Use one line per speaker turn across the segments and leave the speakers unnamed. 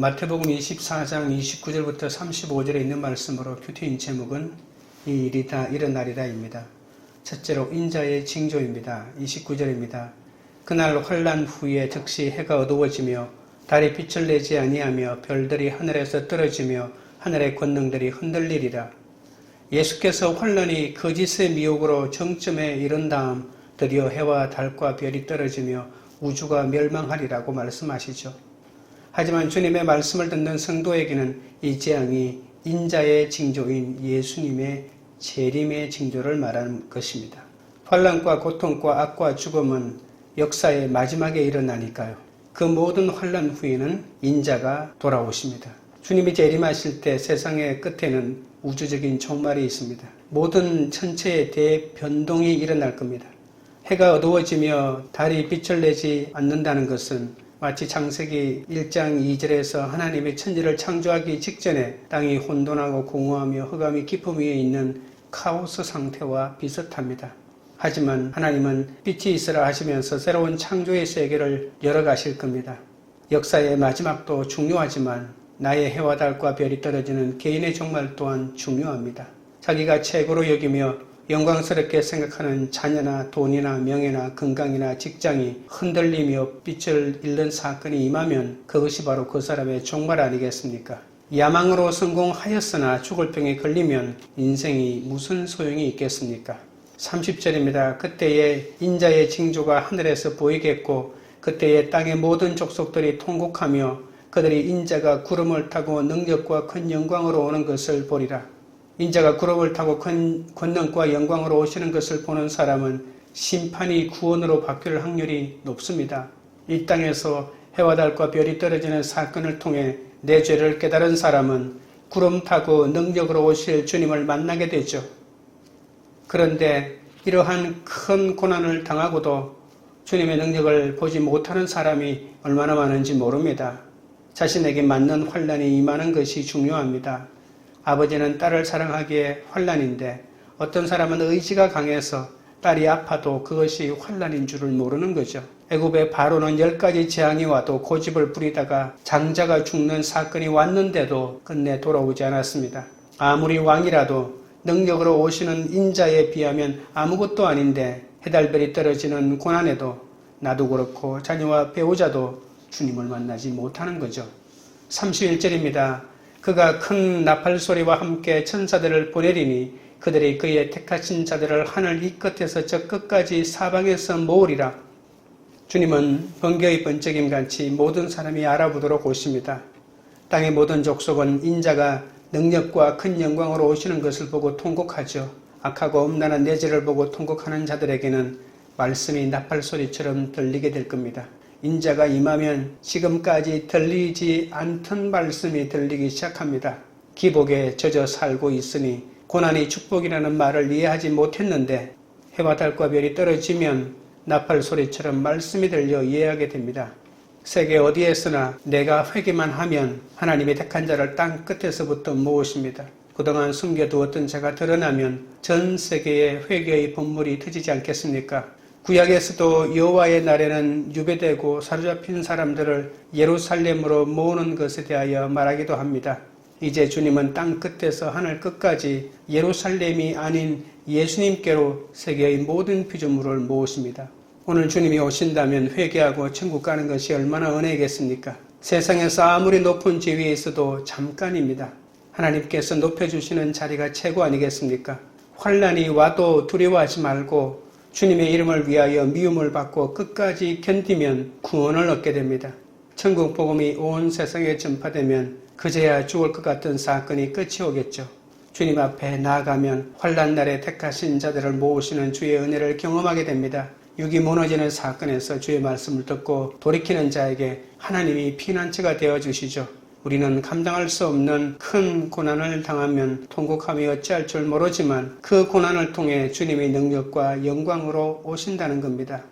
마태복음 24장 29절부터 35절에 있는 말씀으로 큐티인 제목은 이 일이 다 일어나리라입니다. 첫째로 인자의 징조입니다. 29절입니다. 그날 환란 후에 즉시 해가 어두워지며 달이 빛을 내지 아니하며 별들이 하늘에서 떨어지며 하늘의 권능들이 흔들리리라. 예수께서 환란이 거짓의 미혹으로 정점에 이른 다음 드디어 해와 달과 별이 떨어지며 우주가 멸망하리라고 말씀하시죠. 하지만 주님의 말씀을 듣는 성도에게는 이 재앙이 인자의 징조인 예수님의 재림의 징조를 말하는 것입니다. 환란과 고통과 악과 죽음은 역사의 마지막에 일어나니까요. 그 모든 환란 후에는 인자가 돌아오십니다. 주님이 재림하실 때 세상의 끝에는 우주적인 종말이 있습니다. 모든 천체의 대변동이 일어날 겁니다. 해가 어두워지며 달이 빛을 내지 않는다는 것은 마치 창세기 1장 2절에서 하나님의 천지를 창조하기 직전에 땅이 혼돈하고 공허하며 흑암이 깊음 위에 있는 카오스 상태와 비슷합니다. 하지만 하나님은 빛이 있으라 하시면서 새로운 창조의 세계를 열어가실 겁니다. 역사의 마지막도 중요하지만 나의 해와 달과 별이 떨어지는 개인의 종말 또한 중요합니다. 자기가 최고로 여기며 영광스럽게 생각하는 자녀나 돈이나 명예나 건강이나 직장이 흔들리며 빛을 잃는 사건이 임하면 그것이 바로 그 사람의 종말 아니겠습니까? 야망으로 성공하였으나 죽을 병에 걸리면 인생이 무슨 소용이 있겠습니까? 30절입니다. 그때의 인자의 징조가 하늘에서 보이겠고 그때의 땅의 모든 족속들이 통곡하며 그들이 인자가 구름을 타고 능력과 큰 영광으로 오는 것을 보리라. 인자가 구름을 타고 큰 권능과 영광으로 오시는 것을 보는 사람은 심판이 구원으로 바뀔 확률이 높습니다. 이 땅에서 해와 달과 별이 떨어지는 사건을 통해 내 죄를 깨달은 사람은 구름 타고 능력으로 오실 주님을 만나게 되죠. 그런데 이러한 큰 고난을 당하고도 주님의 능력을 보지 못하는 사람이 얼마나 많은지 모릅니다. 자신에게 맞는 환란이 임하는 것이 중요합니다. 아버지는 딸을 사랑하기에 환란인데 어떤 사람은 의지가 강해서 딸이 아파도 그것이 환란인 줄을 모르는 거죠. 애굽의 바로는 열 가지 재앙이 와도 고집을 부리다가 장자가 죽는 사건이 왔는데도 끝내 돌아오지 않았습니다. 아무리 왕이라도 능력으로 오시는 인자에 비하면 아무것도 아닌데 해달별이 떨어지는 고난에도 나도 그렇고 자녀와 배우자도 주님을 만나지 못하는 거죠. 31절입니다. 그가 큰 나팔 소리와 함께 천사들을 보내리니 그들이 그의 택하신 자들을 하늘 이 끝에서 저 끝까지 사방에서 모으리라. 주님은 번개의 번쩍임 같이 모든 사람이 알아보도록 오십니다. 땅의 모든 족속은 인자가 능력과 큰 영광으로 오시는 것을 보고 통곡하죠. 악하고 엄란한 내재를 보고 통곡하는 자들에게는 말씀이 나팔 소리처럼 들리게 될 겁니다. 인자가 임하면 지금까지 들리지 않던 말씀이 들리기 시작합니다. 기복에 젖어 살고 있으니 고난이 축복이라는 말을 이해하지 못했는데 해와 달과 별이 떨어지면 나팔 소리처럼 말씀이 들려 이해하게 됩니다. 세계 어디에서나 내가 회개만 하면 하나님의 택한 자를 땅 끝에서부터 모으십니다. 그동안 숨겨두었던 자가 드러나면 전 세계에 회개의 본물이 터지지 않겠습니까? 구약에서도 여호와의 날에는 유배되고 사로잡힌 사람들을 예루살렘으로 모으는 것에 대하여 말하기도 합니다. 이제 주님은 땅 끝에서 하늘 끝까지 예루살렘이 아닌 예수님께로 세계의 모든 피조물을 모으십니다. 오늘 주님이 오신다면 회개하고 천국 가는 것이 얼마나 은혜겠습니까? 세상에서 아무리 높은 지위에 있어도 잠깐입니다. 하나님께서 높여주시는 자리가 최고 아니겠습니까? 환란이 와도 두려워하지 말고 주님의 이름을 위하여 미움을 받고 끝까지 견디면 구원을 얻게 됩니다. 천국 복음이 온 세상에 전파되면 그제야 죽을 것 같은 사건이 끝이 오겠죠. 주님 앞에 나아가면 환란 날에 택하신 자들을 모으시는 주의 은혜를 경험하게 됩니다. 육이 무너지는 사건에서 주의 말씀을 듣고 돌이키는 자에게 하나님이 피난처가 되어 주시죠. 우리는 감당할 수 없는 큰 고난을 당하면 통곡하며 어찌할 줄 모르지만 그 고난을 통해 주님의 능력과 영광으로 오신다는 겁니다.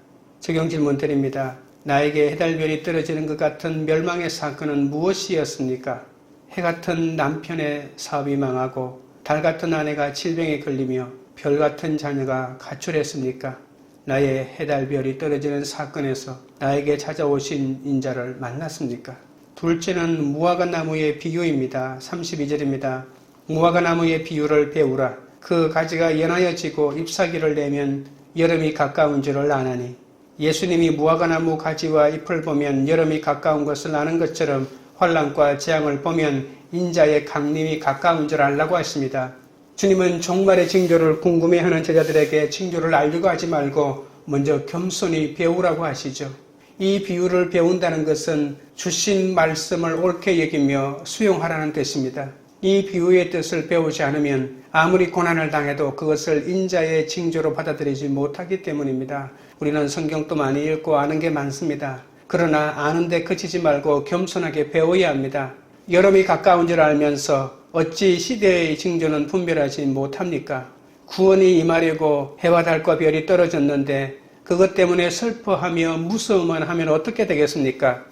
적용 질문 드립니다. 나에게 해달별이 떨어지는 것 같은 멸망의 사건은 무엇이었습니까? 해 같은 남편의 사업이 망하고 달 같은 아내가 질병에 걸리며 별 같은 자녀가 가출했습니까? 나의 해달별이 떨어지는 사건에서 나에게 찾아오신 인자를 만났습니까? 둘째는 무화과 나무의 비유입니다. 32절입니다. 무화과 나무의 비유를 배우라. 그 가지가 연하여 지고 잎사귀를 내면 여름이 가까운 줄을 아나니. 예수님이 무화과 나무 가지와 잎을 보면 여름이 가까운 것을 아는 것처럼 환란과 재앙을 보면 인자의 강림이 가까운 줄 알라고 하십니다. 주님은 종말의 징조를 궁금해하는 제자들에게 징조를 알려고 하지 말고 먼저 겸손히 배우라고 하시죠. 이 비유를 배운다는 것은 주신 말씀을 옳게 여기며 수용하라는 뜻입니다. 이 비유의 뜻을 배우지 않으면 아무리 고난을 당해도 그것을 인자의 징조로 받아들이지 못하기 때문입니다. 우리는 성경도 많이 읽고 아는 게 많습니다. 그러나 아는데 그치지 말고 겸손하게 배워야 합니다. 여름이 가까운 줄 알면서 어찌 시대의 징조는 분별하지 못합니까? 구원이 임하려고 해와 달과 별이 떨어졌는데 그것 때문에 슬퍼하며 무서워만 하면 어떻게 되겠습니까?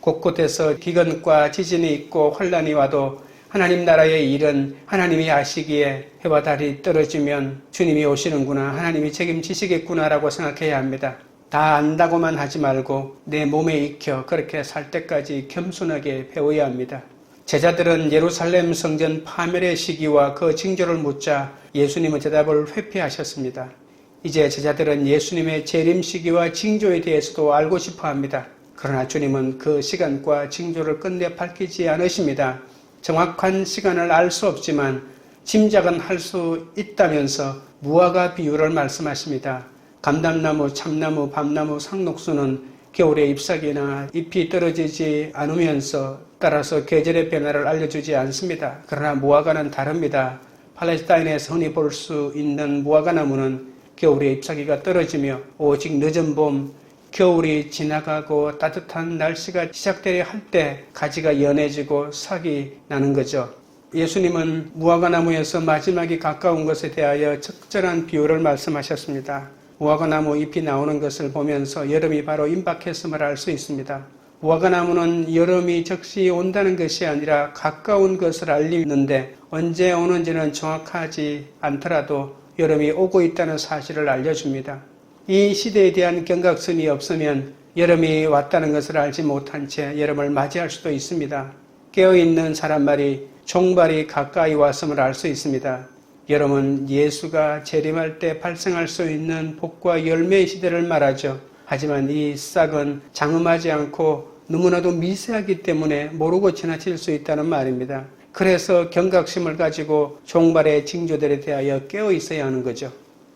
곳곳에서 기근과 지진이 있고 환란이 와도 하나님 나라의 일은 하나님이 아시기에 해와 달이 떨어지면 주님이 오시는구나, 하나님이 책임지시겠구나라고 생각해야 합니다. 다 안다고만 하지 말고 내 몸에 익혀 그렇게 살 때까지 겸손하게 배워야 합니다. 제자들은 예루살렘 성전 파멸의 시기와 그 징조를 묻자 예수님은 대답을 회피하셨습니다. 이제 제자들은 예수님의 재림 시기와 징조에 대해서도 알고 싶어 합니다. 그러나 주님은 그 시간과 징조를 끝내 밝히지 않으십니다. 정확한 시간을 알 수 없지만 짐작은 할 수 있다면서 무화과 비유를 말씀하십니다. 감담나무, 참나무, 밤나무, 상록수는 겨울에 잎사귀나 잎이 떨어지지 않으면서 따라서 계절의 변화를 알려주지 않습니다. 그러나 무화과는 다릅니다. 팔레스타인에서 흔히 볼 수 있는 무화과 나무는 겨울에 잎사귀가 떨어지며 오직 늦은 봄, 겨울이 지나가고 따뜻한 날씨가 시작되려 할 때 가지가 연해지고 삭이 나는 거죠. 예수님은 무화과 나무에서 마지막이 가까운 것에 대하여 적절한 비유를 말씀하셨습니다. 무화과 나무 잎이 나오는 것을 보면서 여름이 바로 임박했음을 알 수 있습니다. 무화과 나무는 여름이 적시 온다는 것이 아니라 가까운 것을 알리는데 언제 오는지는 정확하지 않더라도 여름이 오고 있다는 사실을 알려줍니다. 이 시대에 대한 경각심이 없으면 여름이 왔다는 것을 알지 못한 채 여름을 맞이할 수도 있습니다. 깨어있는 사람말이 종발이 가까이 왔음을 알 수 있습니다. 여름은 예수가 재림할 때 발생할 수 있는 복과 열매의 시대를 말하죠. 하지만 이 싹은 장음하지 않고 너무나도 미세하기 때문에 모르고 지나칠 수 있다는 말입니다. 그래서 경각심을 가지고 종발의 징조들에 대하여 깨어 있어야 하는 거죠.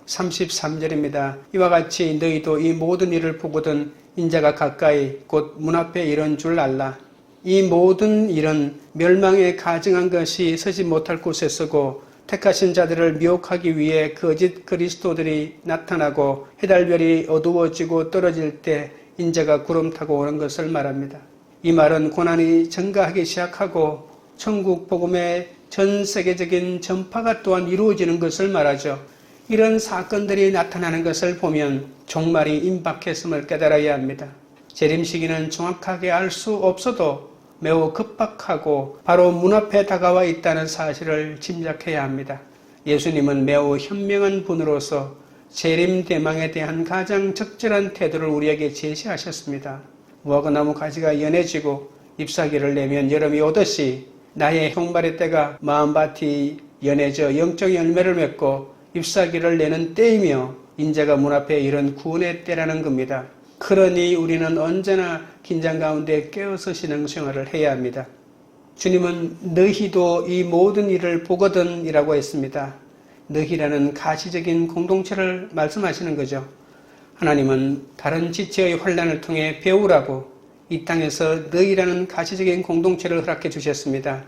33절입니다. 이와 같이 너희도 이 모든 일을 보거든 인자가 가까이 곧 문 앞에 이런 줄 알라. 이 모든 일은 멸망에 가증한 것이 서지 못할 곳에 서고 택하신 자들을 미혹하기 위해 거짓 그리스도들이 나타나고 해달별이 어두워지고 떨어질 때 인자가 구름 타고 오는 것을 말합니다. 이 말은 고난이 증가하기 시작하고 천국 복음의 전 세계적인 전파가 또한 이루어지는 것을 말하죠. 이런 사건들이 나타나는 것을 보면 종말이 임박했음을 깨달아야 합니다. 재림 시기는 정확하게 알 수 없어도 매우 급박하고 바로 문 앞에 다가와 있다는 사실을 짐작해야 합니다. 예수님은 매우 현명한 분으로서 재림 대망에 대한 가장 적절한 태도를 우리에게 제시하셨습니다. 무화과나무 가지가 연해지고 잎사귀를 내면 여름이 오듯이 나의 형발의 때가 마음밭이 연해져 영적 열매를 맺고 잎사귀를 내는 때이며 인자가 문 앞에 이런 구원의 때라는 겁니다. 그러니 우리는 언제나 긴장 가운데 깨어서 신앙생활을 해야 합니다. 주님은 너희도 이 모든 일을 보거든 이라고 했습니다. 너희라는 가시적인 공동체를 말씀하시는 거죠. 하나님은 다른 지체의 환란을 통해 배우라고 이 땅에서 너희라는 가시적인 공동체를 허락해 주셨습니다.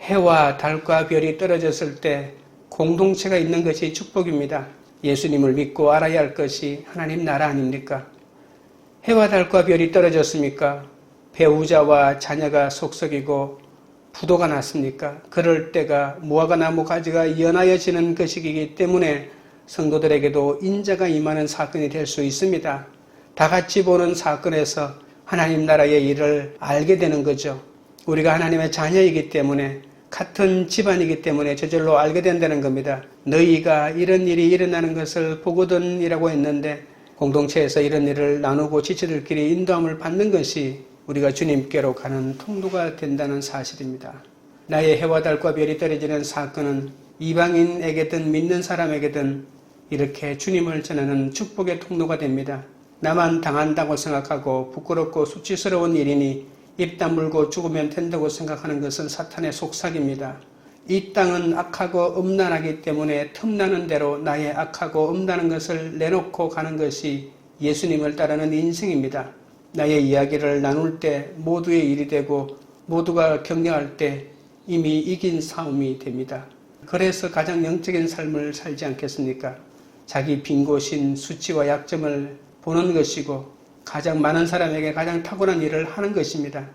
해와 달과 별이 떨어졌을 때 공동체가 있는 것이 축복입니다. 예수님을 믿고 알아야 할 것이 하나님 나라 아닙니까? 해와 달과 별이 떨어졌습니까? 배우자와 자녀가 속썩이고 부도가 났습니까? 그럴 때가 무화과 나무 가지가 연하여지는 것이기 때문에 성도들에게도 인자가 임하는 사건이 될 수 있습니다. 다 같이 보는 사건에서 하나님 나라의 일을 알게 되는 거죠. 우리가 하나님의 자녀이기 때문에 같은 집안이기 때문에 저절로 알게 된다는 겁니다. 너희가 이런 일이 일어나는 것을 보거든이라고 했는데 공동체에서 이런 일을 나누고 지체들끼리 인도함을 받는 것이 우리가 주님께로 가는 통로가 된다는 사실입니다. 나의 해와 달과 별이 떨어지는 사건은 이방인에게든 믿는 사람에게든 이렇게 주님을 전하는 축복의 통로가 됩니다. 나만 당한다고 생각하고 부끄럽고 수치스러운 일이니 입 다물고 죽으면 된다고 생각하는 것은 사탄의 속삭입니다. 이 땅은 악하고 음란하기 때문에 틈나는 대로 나의 악하고 음란한 것을 내놓고 가는 것이 예수님을 따르는 인생입니다. 나의 이야기를 나눌 때 모두의 일이 되고 모두가 격려할 때 이미 이긴 싸움이 됩니다. 그래서 가장 영적인 삶을 살지 않겠습니까? 자기 빈 곳인 수치와 약점을 보는 것이고 가장 많은 사람에게 가장 탁월한 일을 하는 것입니다.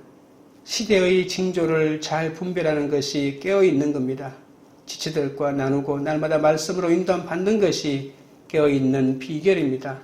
시대의 징조를 잘 분별하는 것이 깨어 있는 겁니다. 지체들과 나누고 날마다 말씀으로 인도함 받는 것이 깨어 있는 비결입니다.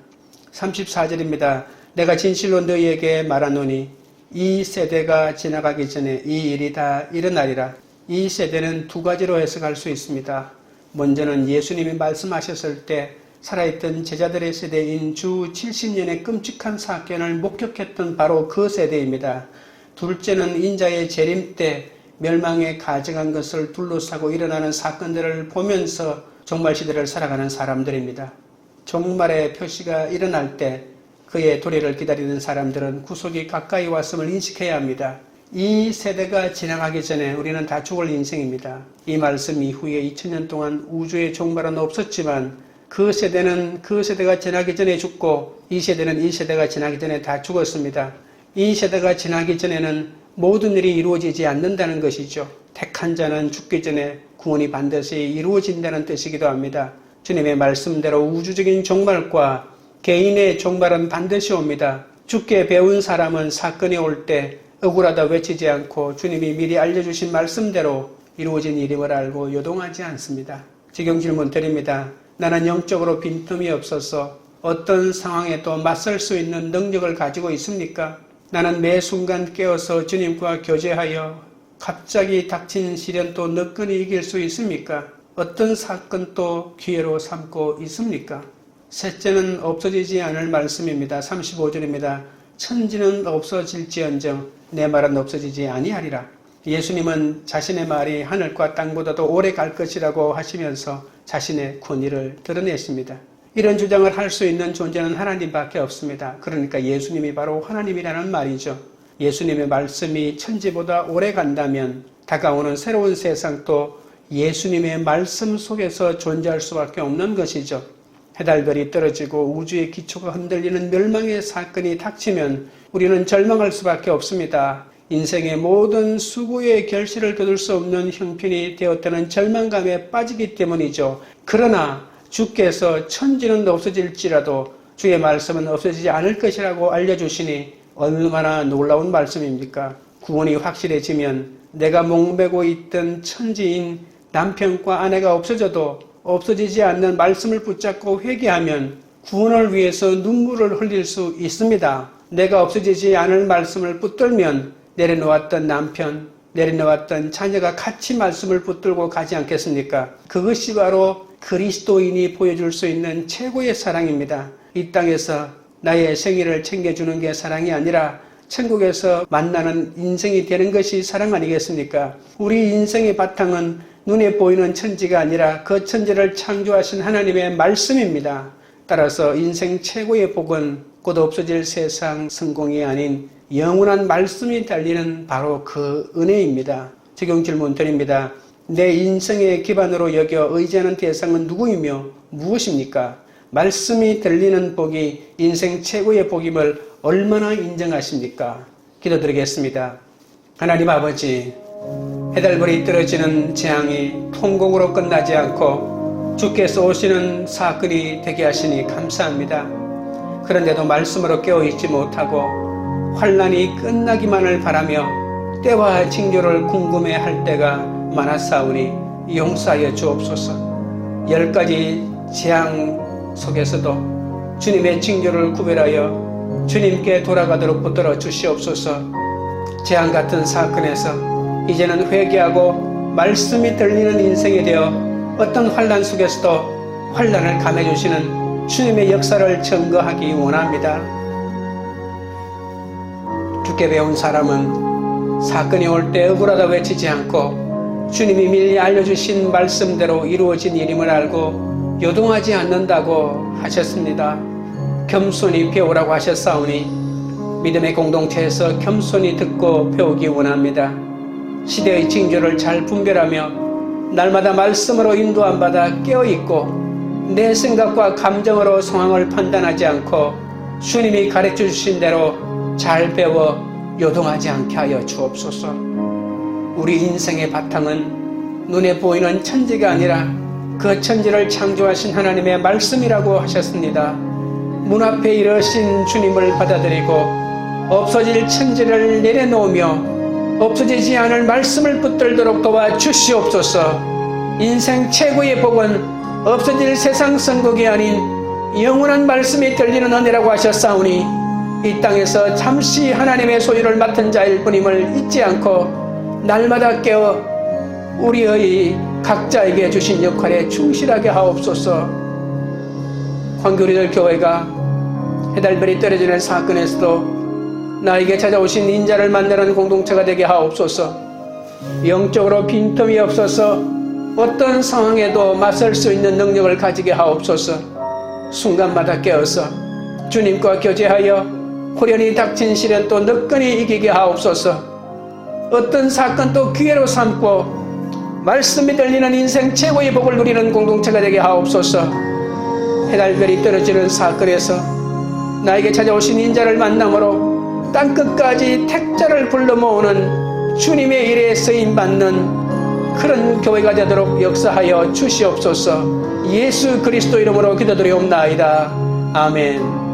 34절입니다. 내가 진실로 너희에게 말하노니 이 세대가 지나가기 전에 이 일이 다 일어나리라. 이 세대는 두 가지로 해석할 수 있습니다. 먼저는 예수님이 말씀하셨을 때 살아있던 제자들의 세대인 주 70년의 끔찍한 사건을 목격했던 바로 그 세대입니다. 둘째는 인자의 재림 때 멸망에 가증한 것을 둘러싸고 일어나는 사건들을 보면서 종말 시대를 살아가는 사람들입니다. 종말의 표시가 일어날 때 그의 도래를 기다리는 사람들은 구속이 가까이 왔음을 인식해야 합니다. 이 세대가 지나가기 전에 우리는 다 죽을 인생입니다. 이 말씀 이후에 2000년 동안 우주의 종말은 없었지만 그 세대는 그 세대가 지나기 전에 죽고 이 세대는 이 세대가 지나기 전에 다 죽었습니다. 이 세대가 지나기 전에는 모든 일이 이루어지지 않는다는 것이죠. 택한 자는 죽기 전에 구원이 반드시 이루어진다는 뜻이기도 합니다. 주님의 말씀대로 우주적인 종말과 개인의 종말은 반드시 옵니다. 죽게 배운 사람은 사건이 올 때 억울하다 외치지 않고 주님이 미리 알려주신 말씀대로 이루어진 일임을 알고 요동하지 않습니다. 지경 질문 드립니다. 나는 영적으로 빈틈이 없어서 어떤 상황에도 맞설 수 있는 능력을 가지고 있습니까? 나는 매 순간 깨어서 주님과 교제하여 갑자기 닥친 시련도 너끈히 이길 수 있습니까? 어떤 사건도 기회로 삼고 있습니까? 셋째는 없어지지 않을 말씀입니다. 35절입니다. 천지는 없어질지언정 내 말은 없어지지 아니하리라. 예수님은 자신의 말이 하늘과 땅보다도 오래 갈 것이라고 하시면서 자신의 권위를 드러냈습니다. 이런 주장을 할 수 있는 존재는 하나님밖에 없습니다. 그러니까 예수님이 바로 하나님이라는 말이죠. 예수님의 말씀이 천지보다 오래 간다면 다가오는 새로운 세상도 예수님의 말씀 속에서 존재할 수밖에 없는 것이죠. 해달별이 떨어지고 우주의 기초가 흔들리는 멸망의 사건이 닥치면 우리는 절망할 수밖에 없습니다. 인생의 모든 수고의 결실을 거둘 수 없는 형편이 되었다는 절망감에 빠지기 때문이죠. 그러나 주께서 천지는 없어질지라도 주의 말씀은 없어지지 않을 것이라고 알려주시니 얼마나 놀라운 말씀입니까? 구원이 확실해지면 내가 목매고 있던 천지인 남편과 아내가 없어져도 없어지지 않는 말씀을 붙잡고 회개하면 구원을 위해서 눈물을 흘릴 수 있습니다. 내가 없어지지 않을 말씀을 붙들면 내려놓았던 남편, 내려놓았던 자녀가 같이 말씀을 붙들고 가지 않겠습니까? 그것이 바로 그리스도인이 보여줄 수 있는 최고의 사랑입니다. 이 땅에서 나의 생일을 챙겨주는 게 사랑이 아니라 천국에서 만나는 인생이 되는 것이 사랑 아니겠습니까? 우리 인생의 바탕은 눈에 보이는 천지가 아니라 그 천지를 창조하신 하나님의 말씀입니다. 따라서 인생 최고의 복은 곧 없어질 세상 성공이 아닌 영원한 말씀이 달리는 바로 그 은혜입니다. 적용 질문 드립니다. 내 인생의 기반으로 여겨 의지하는 대상은 누구이며 무엇입니까? 말씀이 들리는 복이 인생 최고의 복임을 얼마나 인정하십니까? 기도드리겠습니다. 하나님 아버지, 해달벌이 떨어지는 재앙이 통곡으로 끝나지 않고 주께서 오시는 사건이 되게 하시니 감사합니다. 그런데도 말씀으로 깨어있지 못하고 환란이 끝나기만을 바라며 때와 징조를 궁금해할 때가 많았사오니 용서하여 주옵소서. 열 가지 재앙 속에서도 주님의 징조를 구별하여 주님께 돌아가도록 붙들어 주시옵소서. 재앙 같은 사건에서 이제는 회개하고 말씀이 들리는 인생이 되어 어떤 환란 속에서도 환란을 감해 주시는 주님의 역사를 증거하기 원합니다. 적게 배운 사람은 사건이 올 때 억울하다 외치지 않고 주님이 미리 알려주신 말씀대로 이루어진 일임을 알고 요동하지 않는다고 하셨습니다. 겸손히 배우라고 하셨사오니 믿음의 공동체에서 겸손히 듣고 배우기 원합니다. 시대의 징조를 잘 분별하며 날마다 말씀으로 인도함 받아 깨어 있고 내 생각과 감정으로 상황을 판단하지 않고 주님이 가르쳐 주신 대로 잘 배워 요동하지 않게 하여 주옵소서. 우리 인생의 바탕은 눈에 보이는 천지가 아니라 그 천지를 창조하신 하나님의 말씀이라고 하셨습니다. 문 앞에 이르신 주님을 받아들이고 없어질 천지를 내려놓으며 없어지지 않을 말씀을 붙들도록 도와 주시옵소서. 인생 최고의 복은 없어질 세상 선곡이 아닌 영원한 말씀이 들리는 은혜라고 하셨사오니 이 땅에서 잠시 하나님의 소유를 맡은 자일 뿐임을 잊지 않고 날마다 깨어 우리의 각자에게 주신 역할에 충실하게 하옵소서. 광교리들 교회가 해달별이 떨어지는 사건에서도 나에게 찾아오신 인자를 만나는 공동체가 되게 하옵소서. 영적으로 빈틈이 없어서 어떤 상황에도 맞설 수 있는 능력을 가지게 하옵소서. 순간마다 깨어서 주님과 교제하여 호련히 닥친 시련도 너끈히 이기게 하옵소서. 어떤 사건도 기회로 삼고 말씀이 들리는 인생 최고의 복을 누리는 공동체가 되게 하옵소서. 해달별이 떨어지는 사건에서 나에게 찾아오신 인자를 만남으로 땅끝까지 택자를 불러 모으는 주님의 일에 쓰임 받는 그런 교회가 되도록 역사하여 주시옵소서. 예수 그리스도 이름으로 기도드리옵나이다. 아멘.